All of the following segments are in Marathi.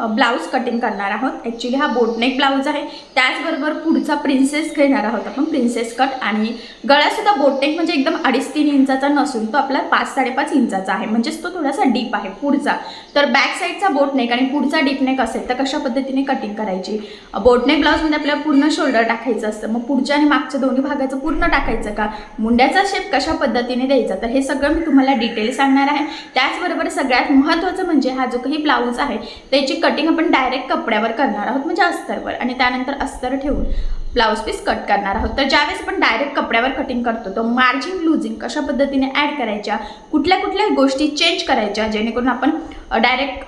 ब्लाऊज कटिंग करणार आहोत. ॲक्च्युली हा बोटनेक ब्लाऊज आहे. त्याचबरोबर पुढचा प्रिन्सेस घेणार आहोत आपण प्रिन्सेस कट आणि गळासुद्धा बोटनेक म्हणजे एकदम अडीच तीन इंचाचा नसून तो आपला पाच साडेपाच इंचाचा आहे. म्हणजेच तो थोडासा डीप आहे पुढचा. तर बॅक साईडचा बोटनेक आणि पुढचा डीपनेक असेल तर कशा पद्धतीने कटिंग करायची? बोटनेक ब्लाऊजमध्ये आपल्याला पूर्ण शोल्डर टाकायचं असतं. मग पुढच्या आणि मागच्या दोन्ही भागाचं पूर्ण टाकायचं का? मुंड्याचा शेप कशा पद्धतीने द्यायचा? तर हे सगळं मी तुम्हाला डिटेल सांगणार आहे. त्याचबरोबर सगळ्यात महत्त्वाचं म्हणजे हा जो काही ब्लाऊज आहे त्याची कटिंग आपण डायरेक्ट कपड्यावर करणार आहोत म्हणजे अस्तरवर. आणि त्यानंतर अस्तर ठेवून ब्लाऊज पीस कट करणार आहोत. तर ज्यावेळेस आपण डायरेक्ट कपड्यावर कटिंग करतो तर मार्जिन लुझिंग कशा पद्धतीने ॲड करायच्या कुठल्या कुठल्या गोष्टी चेंज करायच्या जेणेकरून आपण डायरेक्ट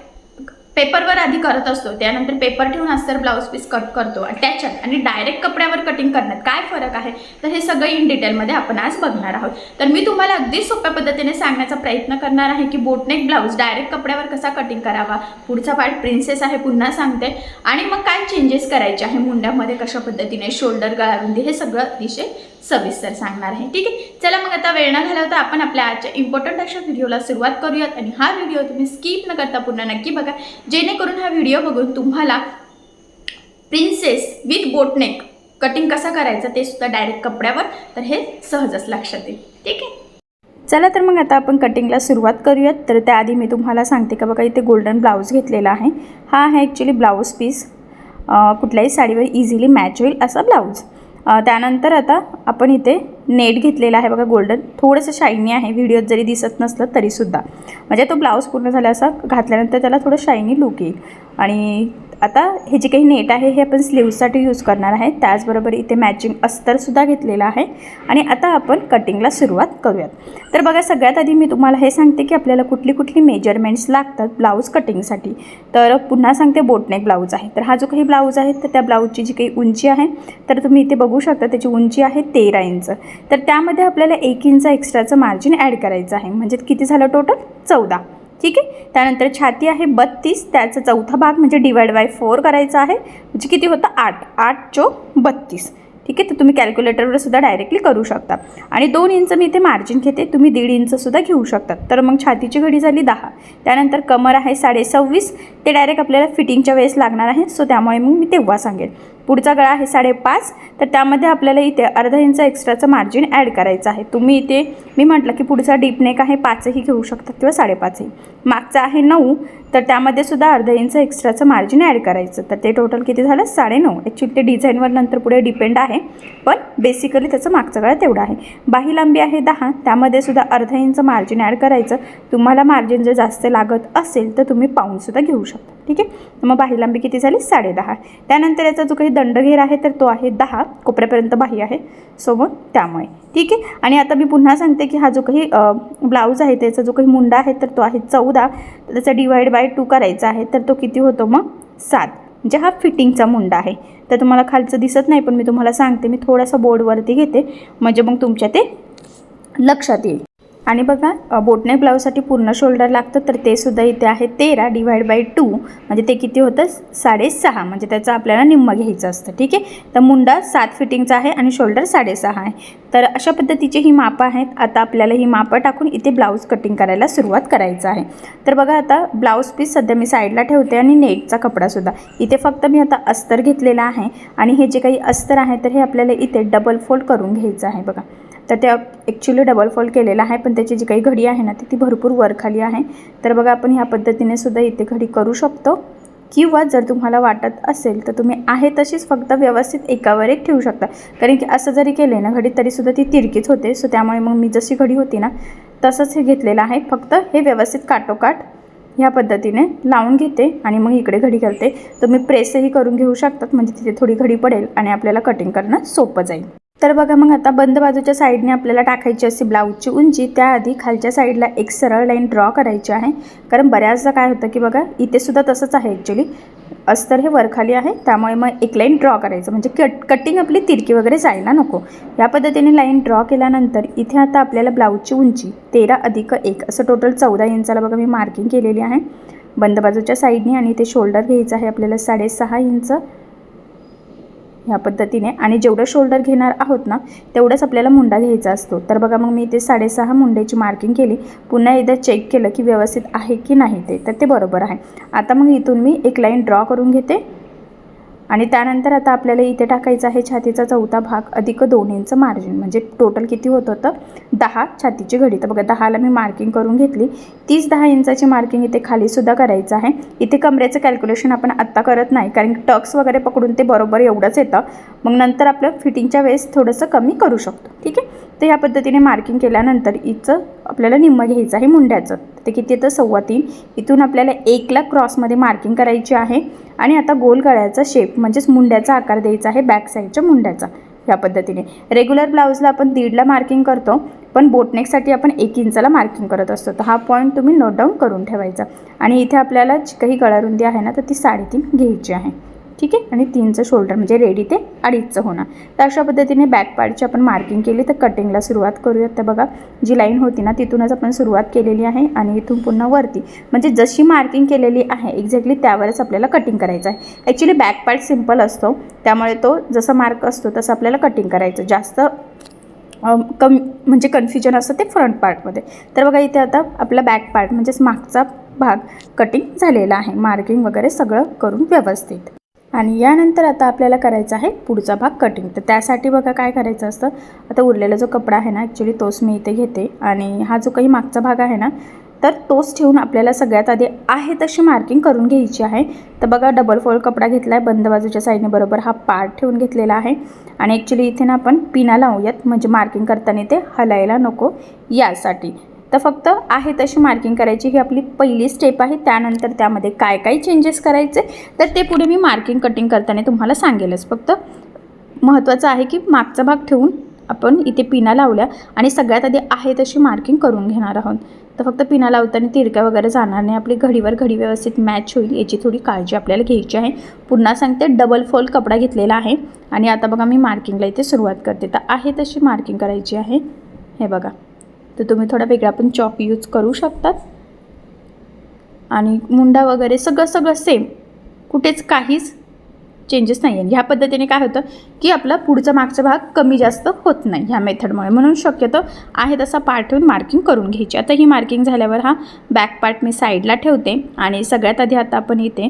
पेपरवर आधी करत असतो त्यानंतर पेपर ठेवून अस्तर ब्लाऊज पीस कट करतो त्याच्यात आणि डायरेक्ट कपड्यावर कटिंग करण्यात काय फरक आहे? तर हे सगळं इन डिटेलमध्ये आपण आज बघणार आहोत. तर मी तुम्हाला अगदी सोप्या पद्धतीने सांगण्याचा प्रयत्न करणार आहे की बोटनेक ब्लाऊज डायरेक्ट कपड्यावर कसा कटिंग करावा? पुढचा पार्ट प्रिन्सेस आहे पुन्हा सांगते. आणि मग काय चेंजेस करायचे आहे मुंड्यामध्ये कशा पद्धतीने शोल्डर गळारुंदी हे सगळं अतिशय सविस्तर सांगणार आहे. ठीक आहे? चला मग आता वेळ न घालवता आपण आपल्या आजच्या इम्पॉर्टंट अशा व्हिडिओला सुरुवात करूयात आणि हा व्हिडिओ तुम्ही स्किप न करता पुन्हा नक्की बघा. जेणेकरून हा व्हिडिओ बघून तुम्हाला प्रिन्सेस विथ बोटनेक कटिंग कसा करायचं ते सुद्धा डायरेक्ट कपड्यावर तर हे सहजच लक्षात येईल. ठीक आहे? चला तर मग आता आपण कटिंगला सुरुवात करूयात. तर त्याआधी मी तुम्हाला सांगते का बघा इथे गोल्डन ब्लाऊज घेतलेला आहे. हा आहे ॲक्च्युली ब्लाऊज पीस कुठल्याही साडीवर इझिली मॅच होईल असा ब्लाऊज त्यानंतर आता आपण इथे नेट घेतलेला आहे बघा गोल्डन थोडंसं शायनी आहे. व्हिडिओत जरी दिसत नसलं तरीसुद्धा म्हणजे तो ब्लाऊज पूर्ण झाला असा घातल्यानंतर त्याला थोडं शायनी लुक येईल. आणि आता हे जे काही नेट आहे हे आपण स्लीव्हसाठी यूज करणार आहे. त्याचबरोबर इथे मॅचिंग अस्तरसुद्धा घेतलेलं आहे. आणि आता आपण कटिंगला सुरुवात करूयात. तर बघा सगळ्यात आधी मी तुम्हाला हे सांगते की आपल्याला कुठली कुठली मेजरमेंट्स लागतात ब्लाऊज कटिंगसाठी तर पुन्हा सांगते बोटनेक ब्लाऊज आहे. तर हा जो काही ब्लाऊज आहे तर त्या ब्लाऊजची जी काही उंची आहे तर तुम्ही इथे बघू शकता त्याची उंची आहे तेरा इंच. तर त्यामध्ये आपल्याला एक इंच एक्स्ट्राचं मार्जिन ॲड करायचं आहे. म्हणजे किती झालं टोटल चौदा. ठीक आहे? त्यानंतर छाती आहे बत्तीस. त्याचा चौथा भाग म्हणजे डिवाइड बाय फोर करायचा आहे. म्हणजे किती होतं? आठ. आठ चो बत्तीस. ठीक आहे? तर तुम्ही कॅल्क्युलेटरवर सुद्धा डायरेक्टली करू शकता. आणि दोन इंच मी इथे मार्जिन घेते. तुम्ही दीड इंचसुद्धा घेऊ शकता. तर मग छातीची घडी झाली दहा. त्यानंतर कमर आहे साडे सव्वीस ते डायरेक्ट आपल्याला फिटिंगच्या वेळेस लागणार आहे. सो त्यामुळे मग मी तेव्हा सांगेन पुढचा गळा आहे साडेपाच. तर त्यामध्ये आपल्याला इथे अर्धा इंच एक्स्ट्राचं मार्जिन ॲड करायचं आहे. तुम्ही इथे मी म्हटलं की पुढचा डीप नेक आहे पाचही घेऊ शकता किंवा साडेपाचही. मागचा आहे नऊ. तर त्यामध्ये सुद्धा अर्धा इंच एक्स्ट्राचं मार्जिन ॲड करायचं. तर ते टोटल किती झालं? साडेनऊ. ॲक्च्युली ते डिझाईनवर नंतर पुढे डिपेंड आहे. पण बेसिकली त्याचं मागचा गळा तेवढा आहे. बाही लांबी आहे दहा. त्यामध्ये सुद्धा अर्धा इंच मार्जिन ॲड करायचं. तुम्हाला मार्जिन जर जास्त लागत असेल तर तुम्ही पाहूनसुद्धा घेऊ शकता. ठीक आहे? मग बाही लांबी किती झाली? साडेदहा. त्यानंतर याचा जो काही दंडघेर आहे तर तो आहे दहा. कोपऱ्यापर्यंत बाही आहे. सो मग त्यामुळे. ठीक आहे? आणि आता मी पुन्हा सांगते की हा जो काही ब्लाऊज आहे त्याचा जो काही मुंडा आहे तर तो आहे चौदा. तर त्याचा डिवाईड बाय टू करायचा आहे तर तो किती होतो? मग सात. म्हणजे हा फिटिंगचा मुंडा आहे. तर तुम्हाला खालचं दिसत नाही पण मी तुम्हाला सांगते. मी थोडासा बोर्डवरती घेते. म्हणजे मग तुमच्या ते लक्षात येईल. आणि बघा बोटने ब्लाऊजसाठी पूर्ण शोल्डर लागतं तर ते सुद्धा इथे आहे तेरा डिवाइड बाय टू. म्हणजे ते किती होतं? साडेसहा. म्हणजे त्याचं आपल्याला निम्मं घ्यायचं असतं. ठीक आहे? तर मुंडा सात फिटिंगचा आहे आणि शोल्डर साडेसहा आहे. तर अशा पद्धतीचे ही मापं आहेत. आता आपल्याला ही मापं टाकून इथे ब्लाऊज कटिंग करायला सुरुवात करायचं आहे. तर बघा आता ब्लाऊज पीस सध्या मी साईडला ठेवते आणि नेटचा कपडासुद्धा इथे फक्त मी आता अस्तर घेतलेला आहे. आणि हे जे काही अस्तर आहे तर हे आपल्याला इथे डबल फोल्ड करून घ्यायचं आहे. बघा. तर ते ॲक्च्युली डबल फोल्ड केलेलं आहे पण त्याची जी काही घडी आहे ना ती ती भरपूर वरखाली आहे. तर बघा आपण ह्या पद्धतीने सुद्धा इथे घडी करू शकतो. किंवा जर तुम्हाला वाटत असेल तर तुम्ही आहे तशीच फक्त व्यवस्थित एकावर एक ठेवू शकता. कारण की असं जरी केले ना घडी तरीसुद्धा ती तिरकीच होते. सो त्यामुळे मग मी जशी घडी होती ना तसंच हे घेतलेलं आहे. फक्त हे व्यवस्थित काटोकाट ह्या पद्धतीने लावून घेते आणि मग इकडे घडी घालते तुम्ही प्रेसही करून घेऊ शकतात म्हणजे तिथे थोडी घडी पडेल आणि आपल्याला कटिंग करणं सोपं जाईल. तर बघा मग आता बंद बाजूच्या साईडने आपल्याला टाकायची असते ब्लाऊजची उंची त्याआधी खालच्या साईडला एक सरळ लाईन ड्रॉ करायची आहे. कारण बऱ्याचदा काय होतं की बघा इथे सुद्धा तसंच आहे ॲक्च्युली अस्तर हे वरखाली आहे त्यामुळे मग एक लाईन ड्रॉ करायचं. म्हणजे कट कटिंग आपली तिरकी वगैरे जायला नको. या पद्धतीने लाईन ड्रॉ केल्यानंतर इथे आता आपल्याला ब्लाऊजची उंची तेरा अधिक एक असं टोटल चौदा इंचाला बघा मी मार्किंग केलेली आहे. बंद बाजूच्या साईडने आणि ते शोल्डर घ्यायचं आहे आपल्याला साडेसहा इंच. ह्या पद्धतीने. आणि जेवढं शोल्डर घेणार आहोत ना तेवढंच आपल्याला मुंडा घ्यायचा असतो. तर बघा मग मी इथे साडेसहा मुंड्याची मार्किंग केली. पुन्हा एकदा चेक केलं की व्यवस्थित आहे की नाही ते. तर ते बरोबर आहे. आता मग इथून मी एक लाईन ड्रॉ करून घेते. आणि त्यानंतर आता आपल्याला इथे टाकायचं आहे छातीचा चौथा भाग अधिक दोन इंच मार्जिन म्हणजे टोटल किती होत होतं? दहा छातीची घडी. तर बघा दहाला मी मार्किंग करून घेतली. तीस दहा इंचाची मार्किंग इथे खालीसुद्धा करायचं आहे. इथे कमरेचं कॅल्क्युलेशन आपण आत्ता करत नाही कारण टक्स वगैरे पकडून ते बरोबर एवढंच येतं. मग नंतर आपलं फिटिंगच्या वेळेस थोडंसं कमी करू शकतो. ठीक आहे? तर ह्या पद्धतीने मार्किंग केल्यानंतर इथं आपल्याला निम्म घ्यायचं आहे मुंड्याचं. ते किती येतं? सव्वा तीन. इथून आपल्याला एकला क्रॉसमध्ये मार्किंग करायची आहे. आणि आता गोल गळ्याचा शेप म्हणजेच मुंड्याचा आकार द्यायचा आहे बॅक साईडच्या मुंड्याचा ह्या पद्धतीने. रेग्युलर ब्लाऊजला आपण दीडला मार्किंग करतो पण बोटनेकसाठी आपण एक इंचाला मार्किंग करत असतो. तर हा पॉईंट तुम्ही नोट डाऊन करून ठेवायचा. आणि इथे आपल्याला जी काही गळारुंदी आहे ना तर ती साडेतीन घ्यायची आहे. ठीक आहे? आणि तीनचं शोल्डर म्हणजे रेडी ते अडीचचं होणार. तर अशा पद्धतीने बॅक पार्टची आपण मार्किंग केली तर कटिंगला सुरुवात करूयात. तर बघा जी लाईन होती ना तिथूनच आपण सुरुवात केलेली आहे आणि इथून पुन्हा वरती. म्हणजे जशी मार्किंग केलेली आहे एक्झॅक्टली त्यावरच आपल्याला कटिंग करायचं आहे. ॲक्च्युली बॅक पार्ट सिंपल असतो. त्यामुळे तो जसा मार्क असतो तसं आपल्याला कटिंग करायचं. जास्त कम म्हणजे कन्फ्युजन असतं ते फ्रंट पार्टमध्ये तर बघा इथे आता आपला बॅक पार्ट म्हणजेच मागचा भाग कटिंग झालेला आहे. मार्किंग वगैरे सगळं करून व्यवस्थित. आणि यानंतर आता आपल्याला करायचा आहे पुढचा भाग कटिंग तर त्यासाठी बघा काय करायचं असतं? आता उरलेला जो कपडा आहे ना ॲक्च्युली तोच मी इथे घेते. आणि हा जो काही मागचा भाग आहे ना तर तोच ठेवून आपल्याला सगळ्यात आधी आहे तशी मार्किंग करून घ्यायची आहे. तर बघा डबल फोल्ड कपडा घेतला आहे बंद बाजूच्या साईडने बरोबर हा पार्ट ठेवून घेतलेला आहे. आणि ॲक्च्युली इथे ना आपण पिना लावूयात म्हणजे मार्किंग करताना ते हलायला नको यासाठी. तर फक्त आहे तशी मार्किंग करायची. ही आपली पहिली स्टेप आहे. त्यानंतर त्यामध्ये काय काय चेंजेस करायचे तर ते पुढे मी मार्किंग कटिंग करताना तुम्हाला सांगेलच. फक्त महत्त्वाचं आहे की मागचा भाग ठेवून आपण इथे पिना लावल्या आणि सगळ्यात आधी आहे तशी मार्किंग करून घेणार आहोत. तर फक्त पिना लावताना तिरक्या वगैरे जाणार नाही. आपली घडीवर घडी व्यवस्थित मॅच होईल. याची थोडी काळजी आपल्याला घ्यायची आहे. पुन्हा सांगते डबल फोल्ड कपडा घेतलेला आहे. आणि आता बघा मी मार्किंगला इथे सुरुवात करते. तर आहे तशी मार्किंग करायची आहे. हे बघा. तर तुम्ही थोडा वेगळा पण चॉक यूज करू शकतात. आणि मुंडा वगैरे सगळं सगळं सेम कुठेच काहीच चेंजेस नाही आहे ह्या पद्धतीने काय होतं की आपला पुढचा मागचा भाग कमी जास्त होत नाही ह्या मेथडमुळे. म्हणून शक्यतो आहे तसा पार्ट ठेवून मार्किंग करून घ्यायची. आता ही मार्किंग झाल्यावर हा बॅक पार्ट मी साईडला ठेवते आणि सगळ्यात आधी आता आपण इथे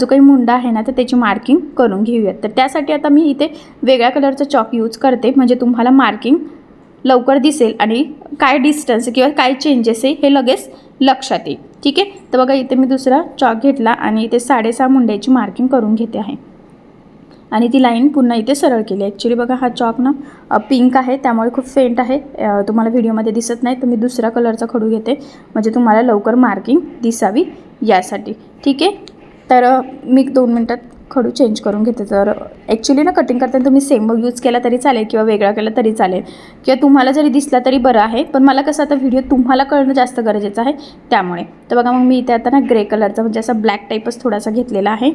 जो काही मुंडा आहे ना तर त्याची मार्किंग करून घेऊयात. तर त्यासाठी आता मी इथे वेगळ्या कलरचं चॉक यूज करते. म्हणजे तुम्हाला मार्किंग लवकर दिसेल आणि काय डिस्टन्स किंवा काय चेंजेस आहे हे लगेच लक्षात येईल. ठीक आहे? तर बघा इथे मी दुसरा चॉक घेतला आणि इथे साडेसहा मुंड्याची मार्किंग करून घेते आहे. आणि ती लाईन पुन्हा इथे सरळ केली. ॲक्च्युली बघा हा चॉक ना पिंक आहे त्यामुळे खूप फेंट आहे. तुम्हाला व्हिडिओमध्ये दिसत नाही तर मी दुसऱ्या कलरचा खडू घेते. म्हणजे तुम्हाला लवकर मार्किंग दिसावी यासाठी. ठीक आहे? तर मी दोन मिनटात खडू चेंज करून घेते. तर ॲक्च्युली ना कटिंग करताना तुम्ही सेम यूज केला तरी चालेल किंवा वेगळा केला तरी चालेल. किंवा तुम्हाला जरी दिसला तरी बरं आहे पण मला कसं आता व्हिडिओ तुम्हाला कळणं जास्त गरजेचं आहे त्यामुळे. तर बघा मग मी इथे आता ना ग्रे कलरचा म्हणजे असा ब्लॅक टाईपच थोडासा घेतलेला आहे.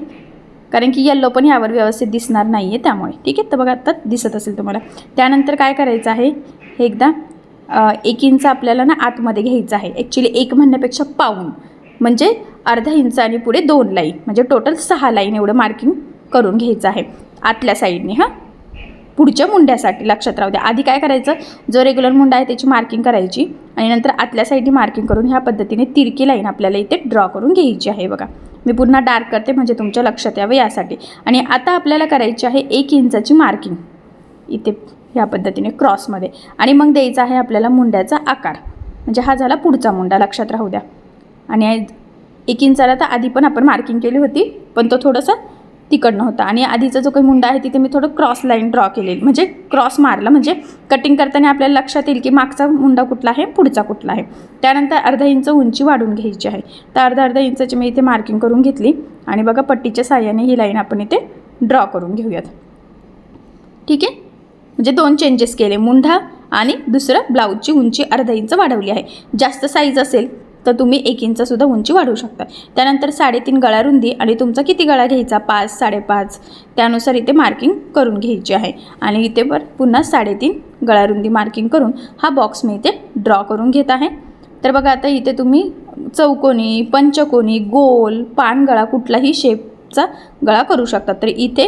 कारण की येल्लो पण यावर व्यवस्थित दिसणार नाही आहे त्यामुळे. ठीक आहे? तर बघा आता दिसत असेल तुम्हाला. त्यानंतर काय करायचं आहे? हे एकदा एक इंच आपल्याला ना आतमध्ये घ्यायचं आहे. ॲक्च्युली एक म्हणण्यापेक्षा पाऊन म्हणजे अर्धा इंच आणि पुढे दोन लाईन म्हणजे टोटल सहा लाईन एवढं मार्किंग करून घ्यायचं आहे. आतल्या साईडने हां? पुढच्या मुंड्यासाठी लक्षात राहू द्या. आधी काय करायचं? जो रेग्युलर मुंडा आहे त्याची मार्किंग करायची आणि नंतर आतल्या साईडने मार्किंग करून ह्या पद्धतीने तिरकी लाईन आपल्याला इथे ड्रॉ करून घ्यायची आहे बघा. मी पुन्हा डार्क करते म्हणजे तुमच्या लक्षात यावं यासाठी. आणि आता आपल्याला करायची आहे एक इंचाची मार्किंग इथे ह्या पद्धतीने क्रॉसमध्ये आणि मग द्यायचा आहे आपल्याला मुंड्याचा आकार. म्हणजे हा झाला पुढचा मुंडा लक्षात राहू द्या. आणि एक इंचाला तर आधी पण आपण मार्किंग केली होती पण तो थोडंसं तिकडनं होता. आणि आधीचा जो काही मुंडा आहे तिथे मी थोडं क्रॉस लाईन ड्रॉ केलेली. म्हणजे क्रॉस मारला. म्हणजे कटिंग करताना आपल्याला लक्षात येईल की मागचा मुंडा कुठला आहे पुढचा कुठला आहे. त्यानंतर अर्धा इंच उंची वाढून घ्यायची आहे. तर अर्धा अर्धा इंचाची मी इथे मार्किंग करून घेतली. आणि बघा पट्टीच्या साह्याने ही लाईन आपण इथे ड्रॉ करून घेऊयात. ठीक आहे? म्हणजे दोन चेंजेस केले. मुंढा आणि दुसरं ब्लाऊजची उंची अर्धा इंच वाढवली आहे. जास्त साईज असेल तर तुम्ही एक इंचसुद्धा उंची वाढवू शकता. त्यानंतर साडेतीन गळा रुंदी आणि तुमचा किती गळा घ्यायचा? पाच साडेपाच. त्यानुसार इथे मार्किंग करून घ्यायची आहे. आणि इथे वर पुन्हा साडेतीन गळा रुंदी मार्किंग करून हा बॉक्स मी इथे ड्रॉ करून घेत आहे. तर बघा आता इथे तुम्ही चौकोनी पंचकोनी गोल पानगळा कुठलाही शेपचा गळा करू शकता. तर इथे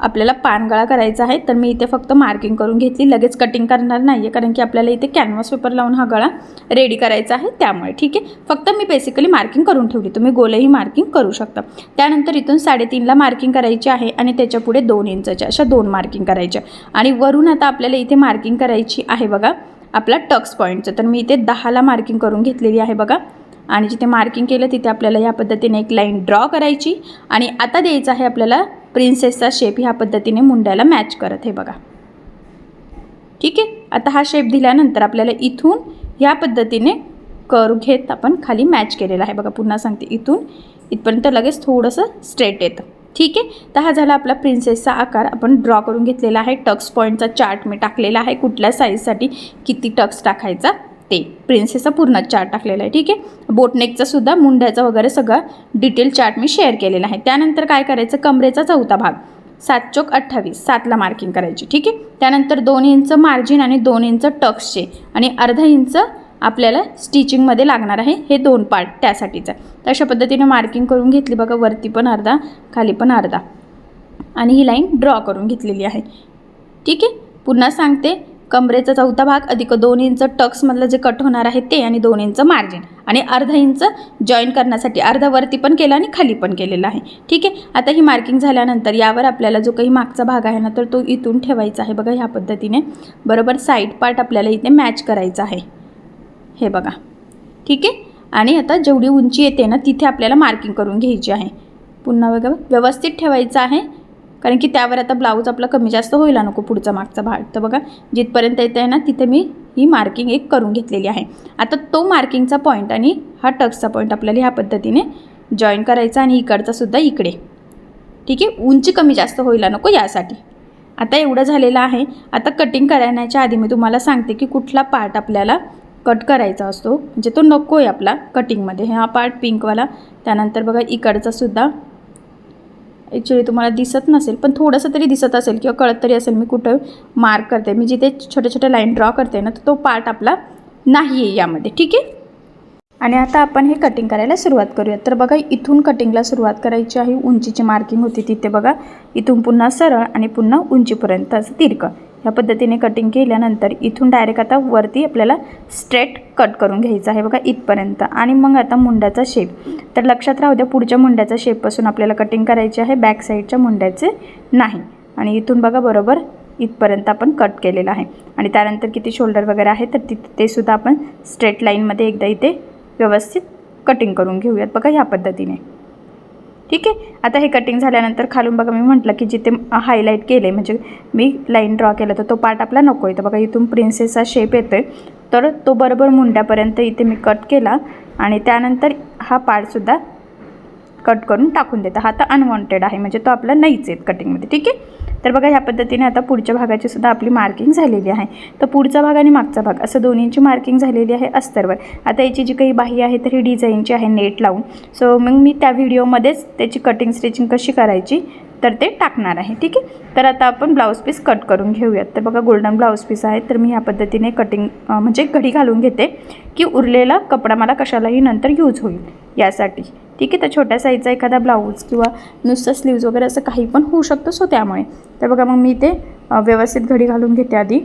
आपल्याला पानगळा करायचा आहे तर मी इथे फक्त मार्किंग करून घेतली. लगेच कटिंग करणार नाही आहे कारण की आपल्याला इथे कॅनव्हास पेपर लावून हा गळा रेडी करायचा आहे त्यामुळे ठीक आहे? फक्त मी बेसिकली मार्किंग करून ठेवली. तुम्ही गोलही मार्किंग करू शकता. त्यानंतर इथून साडेतीनला मार्किंग करायची आहे आणि त्याच्या पुढे दोन इंचच्या अशा दोन मार्किंग करायच्या. आणि वरून आता आपल्याला इथे मार्किंग करायची आहे बघा आपला टक्स पॉईंटचं तर मी इथे दहाला मार्किंग करून घेतलेली आहे बघा. आणि जिथे मार्किंग केलं तिथे आपल्याला या पद्धतीने एक लाईन ड्रॉ करायची. आणि आता द्यायचं आहे आपल्याला प्रिन्सेसचा शेप ह्या पद्धतीने मुंड्याला मॅच करत हे बघा. ठीक आहे? आता हा शेप दिल्यानंतर आपल्याला इथून ह्या पद्धतीने कर घेत आपण खाली मॅच केलेला आहे. बघा पुन्हा सांगते इथून इथपर्यंत लगेच थोडंसं स्ट्रेट येतं. ठीक आहे? तर हा झाला आपला प्रिन्सेसचा आकार. आपण ड्रॉ करून घेतलेला आहे. टक्स पॉईंटचा चार्ट मी टाकलेला आहे. कुठल्या साईजसाठी किती टक्स टाकायचा ते प्रिन्सेसचा पूर्ण चार्ट टाकलेला आहे ठीक आहे? बोटनेकचा सुद्धा मुंड्याचा वगैरे सगळा डिटेल चार्ट मी शेअर केलेला आहे. त्यानंतर काय करायचं? कमरेचा चौथा भाग. सात चोक अठ्ठावीस सातला मार्किंग करायची ठीक आहे? त्यानंतर दोन इंच मार्जिन आणि दोन इंच टक्सचे आणि अर्धा इंच आपल्याला स्टिचिंगमध्ये लागणार आहे. हे दोन पार्ट त्यासाठीचं. तर अशा पद्धतीने मार्किंग करून घेतली बघा. वरती पण अर्धा खाली पण अर्धा. आणि ही लाईन ड्रॉ करून घेतलेली आहे. ठीक आहे? पुन्हा सांगते. कमरेचा चौथा भाग अधिक दोन इंच टक्समधलं जे कट होणार आहे ते आणि दोन इंच मार्जिन. आणि अर्धा इंच जॉईन करण्यासाठी अर्धा वरती पण केला आणि खाली पण केलेला आहे. ठीक आहे? आता ही मार्किंग झाल्यानंतर यावर आपल्याला जो काही मागचा भाग आहे ना तर तो इथून ठेवायचा आहे बघा ह्या पद्धतीने. बरोबर? साईड पार्ट आपल्याला इथे मॅच करायचा आहे. हे बघा. ठीक आहे? आणि आता जेवढी उंची येते ना तिथे आपल्याला मार्किंग करून घ्यायची आहे. पुन्हा बघा व्यवस्थित ठेवायचं आहे. कारण की त्यावर आता ब्लाऊज आपला कमी जास्त होईला नको पुढचा मागचा भाग. तर बघा जिथपर्यंत येत आहे ना तिथे मी ही मार्किंग एक करून घेतलेली आहे. आता तो मार्किंगचा पॉईंट आणि हा टक्सचा पॉईंट आपल्याला ह्या पद्धतीने जॉईन करायचा आणि इकडचासुद्धा इकडे. ठीक आहे? उंची कमी जास्त होईला नको यासाठी. आता एवढं झालेलं आहे. आता कटिंग करण्याच्या आधी मी तुम्हाला सांगते की कुठला पार्ट आपल्याला कट करायचा असतो. म्हणजे तो नको आहे आपला कटिंगमध्ये हा पार्ट पिंकवाला त्यानंतर बघा इकडचासुद्धा ॲक्च्युली तुम्हाला दिसत नसेल पण थोडंसं तरी दिसत असेल किंवा कळत तरी असेल मी कुठं मार्क करते. मी जिथे छोट्या छोट्या लाईन ड्रॉ करते ना तर तो पार्ट आपला नाही आहे यामध्ये. ठीक आहे? आणि आता आपण हे कटिंग करायला सुरुवात करूयात. तर बघा इथून कटिंगला सुरुवात करायची आहे. उंचीची मार्किंग होती तिथे बघा. इथून पुन्हा सरळ आणि पुन्हा उंचीपर्यंत असं तिरकं ह्या पद्धतीने कटिंग केल्यानंतर इथून डायरेक्ट आता वरती आपल्याला स्ट्रेट कट करून घ्यायचं आहे. बघा इथपर्यंत. आणि मग आता मुंड्याचा शेप तर लक्षात राहू द्या पुढच्या मुंड्याचा शेपपासून आपल्याला कटिंग करायची आहे. बॅक साईडच्या मुंड्याचे नाही. आणि इथून बघा बरोबर इथपर्यंत आपण कट केलेलं आहे. आणि त्यानंतर किती शोल्डर वगैरे आहे तर तिथे ते सुद्धा आपण स्ट्रेट लाईनमध्ये एकदा इथे व्यवस्थित कटिंग करून घेऊयात. बघा ह्या पद्धतीने. ठीक आहे? आता हे कटिंग झाल्यानंतर खालून बघा मी म्हटलं की जिथे हायलाईट केले म्हणजे मी लाईन ड्रॉ केलं तर तो पार्ट आपला नको आहे. तर बघा इथून प्रिन्सेसचा शेप येतो आहे तर तो बरोबर मुंड्यापर्यंत इथे मी कट केला. आणि त्यानंतर हा पार्टसुद्धा कट करून टाकून देतं. हा तर अनवॉन्टेड आहे म्हणजे तो आपला नाहीच आहेत कटिंगमध्ये ठीक आहे? तर बघा ह्या पद्धतीने आता पुढच्या भागाची सुद्धा आपली मार्किंग झालेली आहे. तर पुढचा भाग आणि मागचा भाग असं दोन्हींची मार्किंग झालेली आहे अस्तरवर. आता याची जी काही बाही आहे तर ही डिझाईनची आहे नेट लावून. सो मग मी त्या व्हिडिओमध्येच त्याची कटिंग स्टिचिंग कशी करायची तर ते टाकणार आहे ठीक आहे? तर आता आपण ब्लाऊज पीस कट करून घेऊयात. तर बघा गोल्डन ब्लाऊज पीस आहे तर मी ह्या पद्धतीने कटिंग म्हणजे घडी घालून घेते की उरलेला कपडा मला कशालाही नंतर यूज होईल यासाठी. ठीक आहे तर छोट्या साईजचा एखादा ब्लाऊज किंवा नुसतं स्लीव्ज वगैरे असं काही पण होऊ शकतं सो त्यामुळे. तर बघा मग मी ते व्यवस्थित घडी घालून घेते आधी.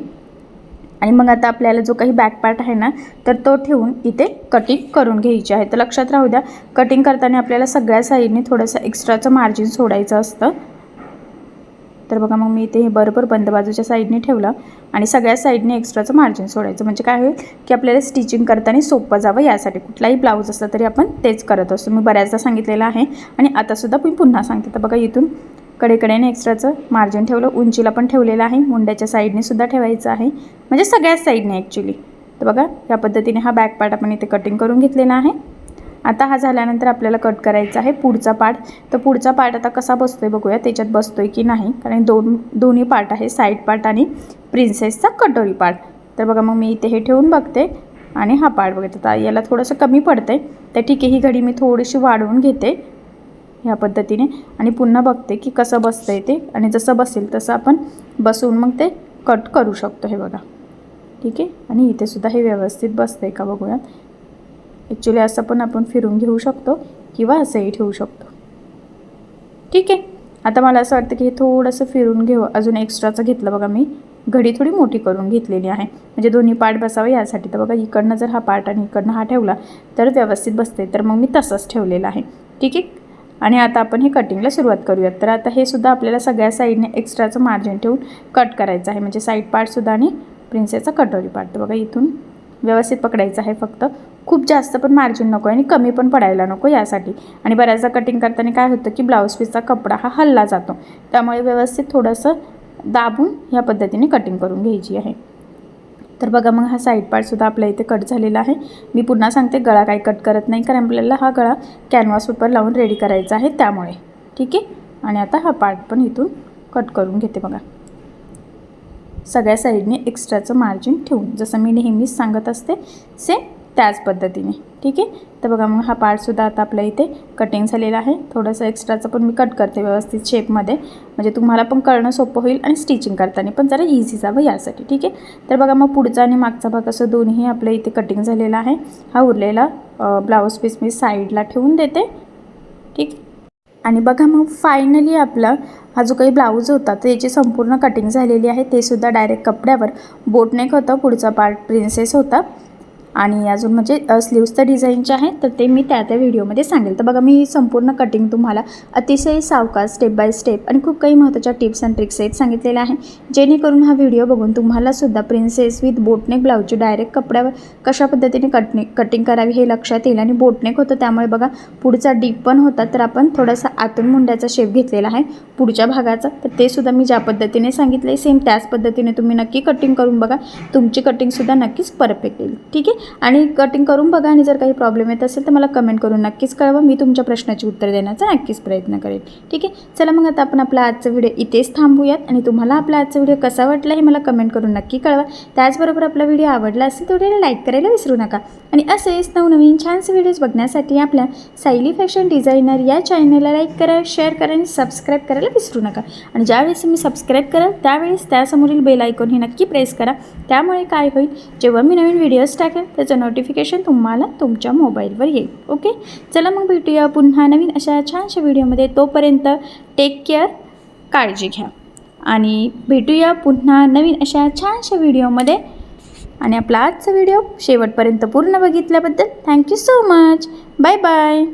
आणि मग आता आपल्याला जो काही बॅक पार्ट आहे ना तर तो ठेवून इथे कटिंग करून घ्यायची आहे. तर लक्षात राहू द्या कटिंग करताना आपल्याला सगळ्या साईडने थोडंसं एक्स्ट्राचं मार्जिन सोडायचं असतं. तर बघा मग मी इथे हे बरोबर बंद बाजूच्या साईडने ठेवलं आणि सगळ्या साईडने एक्स्ट्राचं मार्जिन सोडायचं. म्हणजे काय होईल की आपल्याला स्टिचिंग करताना सोपं जावं यासाठी. कुठलाही ब्लाऊज असला तरी आपण तेच करत असतो. मी बऱ्याचदा सांगितलेलं आहे आणि आतासुद्धा मी पुन्हा सांगते. तर बघा इथून कडेकडेने एक्स्ट्राचं मार्जिन ठेवलं. उंचीला पण ठेवलेलं आहे. मुंड्याच्या साईडने सुद्धा ठेवायचं आहे. म्हणजे सगळ्याच साईडने ॲक्च्युली तर बघा या पद्धतीने हा बॅक पार्ट आपण इथे कटिंग करून घेतलेला आहे. आता हा झाल्यानंतर आपल्याला कट करायचा आहे पुढचा पार्ट तर पुढचा पार्ट आता कसा बसतो आहे बघूया त्याच्यात बसतो आहे की नाही? कारण दोन दोन्ही पार्ट आहे साईड पार्ट आणि प्रिन्सेसचा कटोरी पार्ट तर बघा मग मी इथे हे ठेवून बघते आणि हा पार्ट बघते. आता याला थोडंसं कमी पडतं आहे तर ठीक आहे ही घडी मी थोडीशी वाढवून घेते ह्या पद्धतीने आणि पुन्हा बघते की कसं बसतं आहे ते. आणि जसं बसेल तसं आपण बसवून मग ते कट करू शकतो हे बघा. ठीक आहे? आणि इथेसुद्धा हे व्यवस्थित बसतं आहे का बघूयात. ॲक्च्युली असं पण आपण फिरून घेऊ शकतो किंवा असंही ठेवू शकतो. ठीक आहे. आता मला असं वाटतं की हे थोडंसं फिरून घेऊ. अजून एक्स्ट्राचं घेतलं बघा मी. घडी थोडी मोठी करून घेतलेली आहे. म्हणजे दोन्ही पार्ट बसावं यासाठी. तर बघा इकडनं जर हा पार्ट आणि इकडनं हा ठेवला तर व्यवस्थित बसते. तर मग मी तसंच ठेवलेलं आहे. ठीक आहे? आणि आता आपण हे कटिंगला सुरुवात करूयात. तर आता हे सुद्धा आपल्याला सगळ्या साईडने एक्स्ट्राचं मार्जिन ठेवून कट करायचं आहे. म्हणजे साईड पार्टसुद्धा आणि प्रिन्सेसचा कटोरी पार्ट तर बघा इथून व्यवस्थित पकडायचं आहे फक्त. खूप जास्त पण मार्जिन नको आणि कमी पण पडायला नको यासाठी. आणि बऱ्याचदा कटिंग करताना काय होतं की ब्लाऊज पीसचा कपडा हा हल्ला जातो. त्यामुळे व्यवस्थित थोडंसं दाबून ह्या पद्धतीने कटिंग करून घ्यायची आहे. तर बघा मग हा साईड पार्टसुद्धा आपल्या इथे कट झालेला आहे. मी पुन्हा सांगते गळा काही कट करत नाही कारण आपल्याला हा गळा कॅनव्हास पेपर लावून रेडी करायचा आहे त्यामुळे. ठीक आहे? आणि आता हा पार्ट पण इथून कट करून घेते बघा. सगळ्या साईडने एक्स्ट्राचं मार्जिन ठेवून. जसं मी नेहमीच सांगत असते सेम त्याच पद्धतीने. ठीक आहे? तर बघा मग हा पार्टसुद्धा आता आपल्या इथे कटिंग झालेला आहे. थोडंसं एक्स्ट्राचं पण मी कट करते व्यवस्थित शेपमध्ये म्हणजे तुम्हाला पण कळणं सोपं होईल आणि स्टिचिंग करताना पण जरा इझी जावं यासाठी. ठीक आहे? तर बघा मग पुढचा आणि मागचा भाग असं दोन्ही आपल्या इथे कटिंग झालेला आहे. हा उरलेला ब्लाऊज पीस मी साईडला ठेवून देते. ठीक? आणि बघा मग फायनली आपला हा जो काही ब्लाऊज होता तर याची संपूर्ण कटिंग झालेली आहे ते सुद्धा डायरेक्ट कपड्यावर. बोटनेक होतं पुढचा पार्ट प्रिन्सेस होता. आणि अजून म्हणजे स्लीव्सचं डिझाईनचे आहे तर ते मी त्या त्या व्हिडिओमध्ये सांगेल. तर बघा मी संपूर्ण कटिंग तुम्हाला अतिशय सावकाश स्टेप बाय स्टेप आणि खूप काही महत्त्वाच्या टिप्स अँड ट्रिक्स आहेत सांगितलेल्या आहे जेणेकरून हा व्हिडिओ बघून तुम्हालासुद्धा प्रिन्सेस विथ बोटनेक ब्लाऊजची डायरेक्ट कपड्यावर कशा पद्धतीने कटने कटिंग करावी हे लक्षात येईल आणि बोटनेक होतं. त्यामुळे बघा पुढचा डीप पण होता तर आपण थोडासा आतून मुंड्याचा शेप घेतलेला आहे पुढच्या भागाचा. तर ते सुद्धा मी ज्या पद्धतीने सांगितलं आहे सेम त्याच पद्धतीने तुम्ही नक्की कटिंग करून बघा. तुमची कटिंगसुद्धा नक्कीच परफेक्ट येईल. ठीक आहे? आणि कटिंग करून बघा आणि जर काही प्रॉब्लेम येत असेल तर मला कमेंट करून नक्कीच कळवा. मी तुमच्या प्रश्नाची उत्तर देण्याचा नक्कीच प्रयत्न करेन. ठीक आहे? चला मग आता आपण आपला आजचा व्हिडिओ इथेच थांबूयात आणि तुम्हाला आपला आजचा व्हिडिओ कसा वाटला हे मला कमेंट करून नक्की कळवा. त्याचबरोबर आपला व्हिडिओ आवडला असेल तर व्हिडिओला लाईक करायला विसरू नका. आणि असेच नवनवीन छानसे व्हिडिओज बघण्यासाठी आपल्या सायली फॅशन डिझायनर या चॅनलला लाईक करा शेअर करा आणि सबस्क्राईब करायला विसरू नका. आणि ज्यावेळेस तुम्ही सबस्क्राईब कराल त्यावेळेस त्यासमोरील बेल आयकॉन हे नक्की प्रेस करा. त्यामुळे काय होईल? जेव्हा मी नवीन व्हिडिओज टाकेल त्याचं नोटिफिकेशन तुम्हाला तुमच्या मोबाईलवर येईल. ओके चला मग भेटूया पुन्हा नवीन अशा छानशा व्हिडिओमध्ये तोपर्यंत टेक केअर काळजी घ्या. आणि भेटूया पुन्हा नवीन अशा छानशा व्हिडिओमध्ये आणि आपला आजचा व्हिडिओ शेवटपर्यंत पूर्ण बघितल्याबद्दल thank you so much bye bye